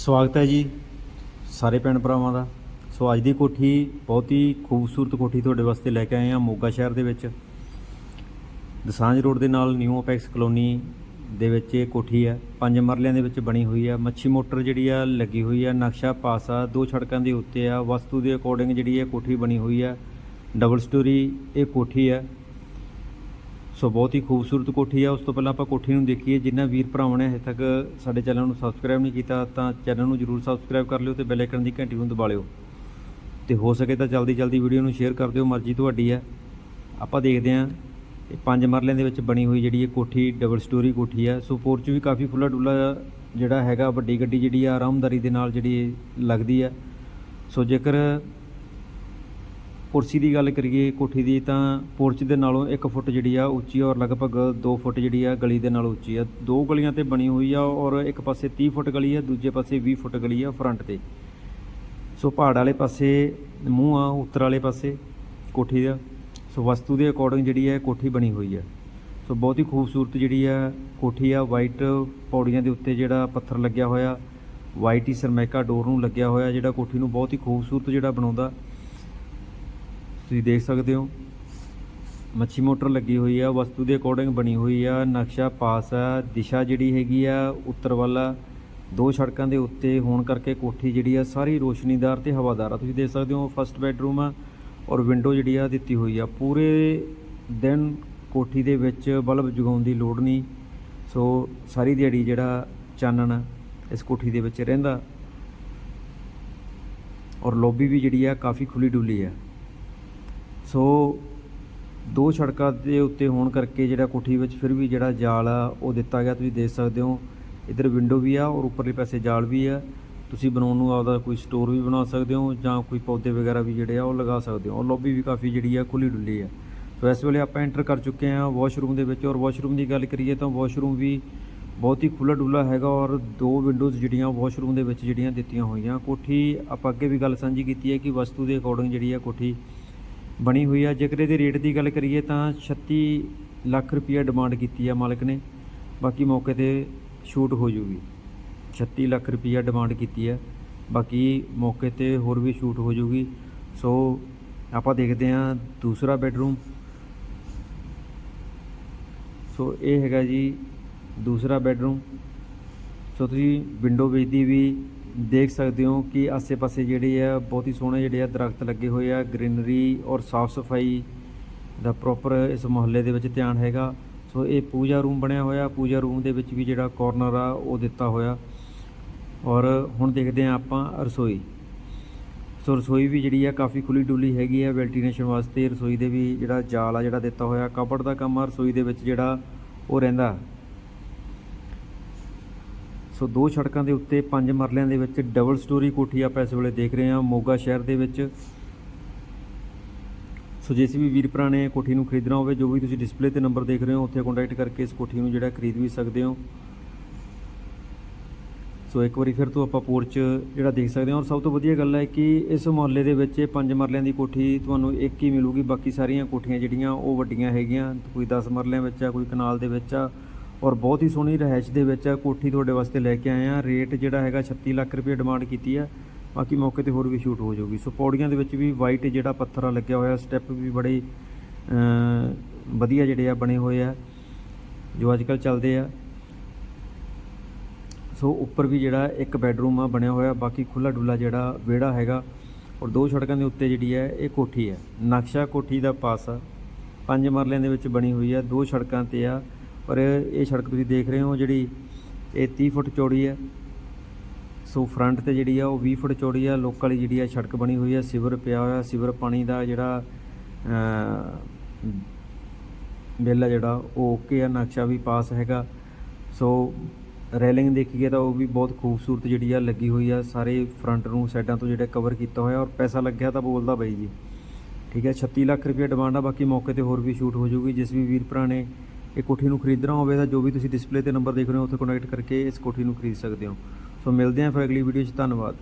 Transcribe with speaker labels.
Speaker 1: ਸਵਾਗਤ ਹੈ ਜੀ ਸਾਰੇ ਭੈਣ ਭਰਾਵਾਂ ਦਾ। ਸੋ ਅੱਜ ਦੀ ਕੋਠੀ ਬਹੁਤ ਹੀ ਖੂਬਸੂਰਤ ਕੋਠੀ ਤੁਹਾਡੇ ਵਾਸਤੇ ਲੈ ਕੇ ਆਏ ਹਾਂ ਮੋਗਾ ਸ਼ਹਿਰ ਦੇ ਵਿੱਚ। ਦਸਾਂਝ ਰੋਡ ਦੇ ਨਾਲ ਨਿਊ ਅਪੈਕਸ ਕਲੋਨੀ ਦੇ ਵਿੱਚ ਇਹ ਕੋਠੀ ਹੈ। ਪੰਜ ਮਰਲਿਆਂ ਦੇ ਵਿੱਚ ਬਣੀ ਹੋਈ ਹੈ। ਮੱਛੀ ਮੋਟਰ ਜਿਹੜੀ ਆ, ਲੱਗੀ ਹੋਈ ਆ, ਨਕਸ਼ਾ ਪਾਸ ਆ। ਦੋ ਸੜਕਾਂ ਦੇ ਉੱਤੇ ਆ। ਵਸਤੂ ਦੇ ਅਕੋਰਡਿੰਗ ਜਿਹੜੀ ਇਹ ਕੋਠੀ ਬਣੀ ਹੋਈ ਆ। ਡਬਲ ਸਟੋਰੀ ਇਹ ਕੋਠੀ ਹੈ। ਸੋ ਬਹੁਤ ਹੀ ਖੂਬਸੂਰਤ ਕੋਠੀ ਆ। ਉਸ ਤੋਂ ਪਹਿਲਾਂ ਆਪਾਂ ਕੋਠੀ ਨੂੰ ਦੇਖੀਏ। ਜਿਨ੍ਹਾਂ ਵੀਰ ਭਰਾਵਾਂ ਨੇ ਹਜੇ ਤੱਕ ਸਾਡੇ ਚੈਨਲ ਨੂੰ ਸਬਸਕ੍ਰਾਈਬ ਨਹੀਂ ਕੀਤਾ, ਤਾਂ ਚੈਨਲ ਨੂੰ ਜਰੂਰ ਸਬਸਕ੍ਰਾਈਬ ਕਰ ਲਿਓ ਤੇ ਬੈਲ ਆਈਕਨ ਦੀ ਘੰਟੀ ਨੂੰ ਦਬਾ ਲਿਓ। ਤੇ ਹੋ ਸਕੇ ਤਾਂ ਜਲਦੀ ਜਲਦੀ ਵੀਡੀਓ ਨੂੰ ਸ਼ੇਅਰ ਕਰ ਦਿਓ। ਮਰਜ਼ੀ ਤੁਹਾਡੀ ਹੈ ਆਪਾਂ ਦੇਖਦੇ ਹਾਂ ਇਹ ਪੰਜ ਮਰਲਿਆਂ ਦੇ ਵਿੱਚ ਬਣੀ ਹੋਈ ਜਿਹੜੀ ਇਹ ਕੋਠੀ ਡਬਲ ਸਟੋਰੀ ਕੋਠੀ ਹੈ ਸੋ ਪੋਰਚ ਵੀ ਕਾਫੀ ਖੁੱਲਾ ਡੁੱਲਾ ਜਿਹੜਾ ਹੈਗਾ, ਵੱਡੀ ਗੱਡੀ ਜਿਹੜੀ ਆ, ਆਰਾਮਦਾਰੀ ਦੇ ਨਾਲ ਜਿਹੜੀ ਲੱਗਦੀ ਹੈ ਸੋ ਜੇਕਰ ਕੁਰਸੀ ਦੀ ਗੱਲ ਕਰੀਏ, ਕੋਠੀ ਦੀ, ਤਾਂ ਪੋਰਚ ਦੇ ਨਾਲੋਂ 1 ਫੁੱਟ ਜਿਹੜੀ ਆ ਉੱਚੀ ਔਰ ਲਗਭਗ 2 ਫੁੱਟ ਜਿਹੜੀ ਆ ਗਲੀ ਦੇ ਨਾਲ ਉੱਚੀ ਆ। ਦੋ ਗਲੀਆਂ ਤੇ ਬਣੀ ਹੋਈ ਆ ਔਰ ਇੱਕ ਪਾਸੇ 30 ਫੁੱਟ ਗਲੀ ਆ, ਦੂਜੇ ਪਾਸੇ 20 ਫੁੱਟ ਗਲੀ ਆ ਫਰੰਟ ਤੇ। ਸੋ ਪਹਾੜ ਵਾਲੇ ਪਾਸੇ ਮੂੰਹ ਆ, ਉੱਤਰ ਵਾਲੇ ਪਾਸੇ ਕੋਠੀ ਦਾ ਸੋ ਵਸਤੂ ਦੇ ਅਕੋਰਡਿੰਗ ਜਿਹੜੀ ਹੈ ਕੋਠੀ ਬਣੀ ਹੋਈ ਹੈ ਸੋ ਬਹੁਤ ਹੀ ਖੂਬਸੂਰਤ ਜਿਹੜੀ ਆ ਕੋਠੀ ਆ ਵਾਈਟ ਪੌੜੀਆਂ ਦੇ ਉੱਤੇ ਜਿਹੜਾ ਪੱਥਰ ਲੱਗਿਆ ਹੋਇਆ ਵਾਈਟ ਹੀ ਸਰਮੈਕਾ ਡੋਰ ਨੂੰ ਲੱਗਿਆ ਹੋਇਆ ਜਿਹੜਾ ਕੋਠੀ ਨੂੰ ਬਹੁਤ ਹੀ ਖੂਬਸੂਰਤ ਜਿਹੜਾ ਬਣਾਉਂਦਾ। ਤੁਸੀਂ ਦੇਖ ਸਕਦੇ ਹੋ। ਮੱਛੀ ਮੋਟਰ ਲੱਗੀ ਹੋਈ ਆ, ਵਸਤੂ ਦੇ ਅਕੋਰਡਿੰਗ ਬਣੀ ਹੋਈ ਆ, ਨਕਸ਼ਾ ਪਾਸ ਆ, ਦਿਸ਼ਾ ਜਿਹੜੀ ਹੈਗੀ ਆ ਉੱਤਰ ਵੱਲ ਦੋ ਸੜਕਾਂ ਦੇ ਉੱਤੇ ਹੋਣ ਕਰਕੇ ਕੋਠੀ ਜਿਹੜੀ ਆ, ਸਾਰੀ ਰੋਸ਼ਨੀਦਾਰ ਤੇ ਹਵਾਦਾਰ ਆ। ਤੁਸੀਂ ਦੇਖ ਸਕਦੇ ਹੋ ਫਸਟ ਬੈਡਰੂਮ ਆ ਔਰ ਵਿੰਡੋ ਜਿਹੜੀ ਆ ਦਿੱਤੀ ਹੋਈ ਆ। ਪੂਰੇ ਦਿਨ ਕੋਠੀ ਦੇ ਵਿੱਚ ਬਲਬ ਜਗਾਉਣ ਦੀ ਲੋੜ ਨਹੀਂ। ਸੋ ਸਾਰੀ ਦਿਹਾੜੀ ਜਿਹੜਾ ਚਾਨਣ ਇਸ ਕੋਠੀ ਦੇ ਵਿੱਚ ਰਹਿੰਦਾ। ਔਰ ਲੌਬੀ ਵੀ ਜਿਹੜੀ ਆ, ਕਾਫੀ ਖੁੱਲੀ ਡੁੱਲੀ ਆ। ਸੋ ਦੋ ਸੜਕਾਂ ਦੇ ਉੱਤੇ ਹੋਣ ਕਰਕੇ ਜਿਹੜਾ ਕੋਠੀ ਵਿੱਚ ਫਿਰ ਵੀ ਜਿਹੜਾ ਜਾਲ ਆ, ਉਹ ਦਿੱਤਾ ਗਿਆ, ਤੁਸੀਂ ਦੇਖ ਸਕਦੇ ਹੋ। ਇਧਰ ਵਿੰਡੋ ਵੀ ਆ ਔਰ ਉੱਪਰਲੇ ਪਾਸੇ ਜਾਲ ਵੀ ਆ। ਤੁਸੀਂ ਬਣਾਉਣ ਨੂੰ ਆਪਦਾ ਕੋਈ ਸਟੋਰ ਵੀ ਬਣਾ ਸਕਦੇ ਹੋ ਜਾਂ ਕੋਈ ਪੌਦੇ ਵਗੈਰਾ ਵੀ ਜਿਹੜੇ ਆ, ਉਹ ਲਗਾ ਸਕਦੇ ਹੋ। ਔਰ ਲੌਬੀ ਵੀ ਕਾਫੀ ਜਿਹੜੀ ਆ ਖੁੱਲੀ ਡੁੱਲੀ ਆ। ਸੋ ਇਸ ਵੇਲੇ ਆਪਾਂ ਐਂਟਰ ਕਰ ਚੁੱਕੇ ਹਾਂ ਵਾਸ਼ਰੂਮ ਦੇ ਵਿੱਚ। ਔਰ ਵਾਸ਼ਰੂਮ ਦੀ ਗੱਲ ਕਰੀਏ ਤਾਂ ਵਾਸ਼ਰੂਮ ਵੀ ਬਹੁਤ ਹੀ ਖੁੱਲਾ ਡੁੱਲਾ ਹੈਗਾ ਔਰ ਦੋ ਵਿੰਡੋਜ਼ ਜਿਹੜੀਆਂ ਵਾਸ਼ਰੂਮ ਦੇ ਵਿੱਚ ਜਿਹੜੀਆਂ ਦਿੱਤੀਆਂ ਹੋਈਆਂ। ਕੋਠੀ ਆਪਾਂ ਅੱਗੇ ਵੀ ਗੱਲ ਸਾਂਝੀ ਕੀਤੀ ਹੈ ਕਿ ਵਸਤੂ ਦੇ ਅਕੋਰਡਿੰਗ ਜਿਹੜੀ ਆ ਕੋਠੀ ਬਣੀ ਹੋਈ ਆ। ਜੇਕਰ ਇਹਦੇ ਰੇਟ ਦੀ ਗੱਲ ਕਰੀਏ ਤਾਂ 36 ਲੱਖ ਰੁਪਈਆ ਡਿਮਾਂਡ ਕੀਤੀ ਆ ਮਾਲਕ ਨੇ। ਬਾਕੀ ਮੌਕੇ ਤੇ ਛੂਟ ਹੋ ਜੂਗੀ। 36 ਲੱਖ ਰੁਪਈਆ ਡਿਮਾਂਡ ਕੀਤੀ ਹੈ ਬਾਕੀ ਮੌਕੇ ਤੇ ਹੋਰ ਵੀ ਛੂਟ ਹੋ ਜੂਗੀ। ਸੋ ਆਪਾਂ ਦੇਖਦੇ ਹਾਂ ਦੂਸਰਾ ਬੈਡਰੂਮ ਸੋ ਇਹ ਹੈਗਾ ਜੀ ਦੂਸਰਾ ਬੈਡਰੂਮ ਸੋ ਤੁਸੀਂ ਵਿੰਡੋ ਵਿੱਚ ਦੀ ਵੀ ਦੇਖ ਸਕਦੇ ਹੋ ਕਿ ਆਸੇ-ਪਾਸੇ ਜਿਹੜੇ ਆ, ਬਹੁਤ ਹੀ ਸੋਹਣੇ ਜਿਹੜੇ ਆ ਦਰਖਤ ਲੱਗੇ ਹੋਏ ਆ, ਗ੍ਰੀਨਰੀ ਔਰ ਸਾਫ਼ ਸਫ਼ਾਈ ਦਾ ਪ੍ਰੋਪਰ ਇਸ ਮੁਹੱਲੇ ਦੇ ਵਿੱਚ ਧਿਆਨ ਹੈਗਾ। ਸੋ ਇਹ ਪੂਜਾ ਰੂਮ ਬਣਿਆ ਹੋਇਆ, ਪੂਜਾ ਰੂਮ ਦੇ ਵਿੱਚ ਵੀ ਜਿਹੜਾ ਕਾਰਨਰ ਆ, ਉਹ ਦਿੱਤਾ ਹੋਇਆ। ਔਰ ਹੁਣ ਦੇਖਦੇ ਆ ਆਪਾਂ ਰਸੋਈ। ਸੋ ਰਸੋਈ ਵੀ ਜਿਹੜੀ ਆ, ਕਾਫੀ ਖੁੱਲੀ ਡੁੱਲੀ ਹੈਗੀ ਆ ਵੈਂਟੀਲੇਸ਼ਨ ਵਾਸਤੇ ਰਸੋਈ ਦੇ ਵੀ ਜਿਹੜਾ ਜਾਲ ਆ ਜਿਹੜਾ ਦਿੱਤਾ ਹੋਇਆ ਕਬੜ ਦਾ ਕੰਮ ਆ, ਰਸੋਈ ਦੇ ਵਿੱਚ ਜਿਹੜਾ ਉਹ ਰਹਿੰਦਾ। ਸੋ ਦੋ ਸੜਕਾਂ ਦੇ ਉੱਤੇ ਪੰਜ ਮਰਲਿਆਂ ਦੇ ਵਿੱਚ ਡਬਲ ਸਟੋਰੀ ਕੋਠੀ ਆਪਾਂ ਇਸ ਵੇਲੇ ਦੇਖ ਰਹੇ ਹਾਂ ਮੋਗਾ ਸ਼ਹਿਰ ਦੇ ਵਿੱਚ। ਸੋ ਜਿਸ ਵੀ ਵੀਰ ਭਰਾ ਨੇ ਕੋਠੀ ਨੂੰ ਖਰੀਦਣਾ ਹੋਵੇ, ਜੋ ਵੀ ਤੁਸੀਂ ਡਿਸਪਲੇ ਤੇ ਨੰਬਰ ਦੇਖ ਰਹੇ ਹੋ, ਉੱਥੇ ਕੰਟੈਕਟ ਕਰਕੇ ਇਸ ਕੋਠੀ ਨੂੰ ਜਿਹੜਾ ਖਰੀਦ ਵੀ ਸਕਦੇ ਹੋ। ਸੋ ਇੱਕ ਵਾਰੀ ਫਿਰ ਤੋਂ ਆਪਾਂ ਪੋਰਚ ਜਿਹੜਾ ਦੇਖ ਸਕਦੇ ਹਾਂ ਔਰ ਸਭ ਤੋਂ ਵਧੀਆ ਗੱਲ ਹੈ ਕਿ ਇਸ ਮੁਹੱਲੇ ਦੇ ਵਿੱਚ ਪੰਜ ਮਰਲਿਆਂ ਦੀ ਕੋਠੀ ਤੁਹਾਨੂੰ ਇੱਕ ਹੀ ਮਿਲੂਗੀ, ਬਾਕੀ ਸਾਰੀਆਂ ਕੋਠੀਆਂ ਜਿਹੜੀਆਂ ਉਹ ਵੱਡੀਆਂ ਹੈਗੀਆਂ, ਕੋਈ 10 ਮਰਲਿਆਂ ਵਿੱਚ ਆ, ਕੋਈ ਕਨਾਲ ਦੇ ਵਿੱਚ ਆ। ਔਰ ਬਹੁਤ ਹੀ ਸੋਹਣੀ ਰਹਿائش ਦੇ ਵਿੱਚ ਆ ਕੋਠੀ ਤੁਹਾਡੇ ਵਾਸਤੇ ਲੈ ਕੇ ਆਏ ਆ। ਰੇਟ ਜਿਹੜਾ ਹੈਗਾ 36 ਲੱਖ ਰੁਪਏ ਡਿਮਾਂਡ ਕੀਤੀ ਆ। ਬਾਕੀ ਮੌਕੇ ਤੇ ਹੋਰ ਵੀ ਸ਼ੂਟ ਹੋ ਜਾਊਗੀ। ਸੋ ਪੌੜੀਆਂ ਦੇ ਵਿੱਚ ਵੀ ਵਾਈਟ ਜਿਹੜਾ ਪੱਥਰ ਆ ਲੱਗਿਆ ਹੋਇਆ ਸਟੈਪ ਵੀ ਬੜੇ ਵਧੀਆ ਜਿਹੜੇ ਆ ਬਣੇ ਹੋਏ ਆ, ਜੋ ਅੱਜ ਕੱਲ ਚੱਲਦੇ ਆ। ਸੋ ਉੱਪਰ ਵੀ ਜਿਹੜਾ ਇੱਕ ਬੈੱਡਰੂਮ ਆ ਬਣਿਆ ਹੋਇਆ, ਬਾਕੀ ਖੁੱਲਾ ਡੁੱਲਾ ਜਿਹੜਾ ਵਿਹੜਾ ਹੈਗਾ। ਔਰ ਦੋ ਸੜਕਾਂ ਦੇ ਉੱਤੇ ਜਿਹੜੀ ਹੈ ਇਹ ਕੋਠੀ ਹੈ ਨਕਸ਼ਾ ਕੋਠੀ ਦਾ ਪਾਸ ਆ। ਪੰਜ ਮਰਲਿਆਂ ਦੇ ਵਿੱਚ ਬਣੀ ਹੋਈ ਆ। ਦੋ ਸੜਕਾਂ ਤੇ ਆ। ਔਰ ਇਹ ਸੜਕ ਤੁਸੀਂ ਦੇਖ ਰਹੇ ਹੋ ਜਿਹੜੀ ਇਹ 30 ਫੁੱਟ ਚੌੜੀ ਹੈ। ਸੋ ਫਰੰਟ ਤੇ ਜਿਹੜੀ ਆ ਉਹ 20 ਫੁੱਟ ਚੌੜੀ ਆ। ਲੋਕਲ ਵਾਲੀ ਜਿਹੜੀ ਆ ਸੜਕ ਬਣੀ ਹੋਈ ਆ, ਸਿਵਰ ਪਿਆ ਹੋਇਆ, ਸਿਵਰ ਪਾਣੀ ਦਾ ਜਿਹੜਾ ਬਿੱਲ ਆ ਜਿਹੜਾ, ਉਹ ਓਕੇ ਆ, ਨਕਸ਼ਾ ਵੀ ਪਾਸ ਹੈਗਾ। ਸੋ ਰੈਲਿੰਗ ਦੇਖੀਏ ਤਾਂ ਉਹ ਵੀ ਬਹੁਤ ਖੂਬਸੂਰਤ ਜਿਹੜੀ ਆ ਲੱਗੀ ਹੋਈ ਆ। ਸਾਰੇ ਫਰੰਟ ਨੂੰ ਸਾਈਡਾਂ ਤੋਂ ਜਿਹੜਾ ਕਵਰ ਕੀਤਾ ਹੋਇਆ ਔਰ ਪੈਸਾ ਲੱਗਿਆ ਤਾਂ ਬੋਲਦਾ ਬਾਈ ਜੀ। ਠੀਕ ਹੈ 36 ਲੱਖ ਰੁਪਏ ਡਿਮਾਂਡ ਆ, ਬਾਕੀ ਮੌਕੇ ਤੇ ਹੋਰ ਵੀ ਸ਼ੂਟ ਹੋ ਜਾਊਗੀ। ਜਿਸ ਵੀ ਵੀਰ ਭਰਾ ਨੇ ਇਹ ਕੋਠੀ ਨੂੰ ਖਰੀਦਣਾ ਹੋਵੇ ਤਾਂ ਜੋ ਵੀ ਤੁਸੀਂ ਡਿਸਪਲੇ ਤੇ ਨੰਬਰ ਦੇਖ ਰਹੇ ਹੋ, ਉੱਥੇ ਕੰਟੈਕਟ ਕਰਕੇ ਇਸ ਕੋਠੀ ਨੂੰ ਖਰੀਦ ਸਕਦੇ ਹੋ। ਸੋ ਮਿਲਦੇ ਹਾਂ ਫਿਰ ਅਗਲੀ ਵੀਡੀਓ 'ਚ, ਧੰਨਵਾਦ।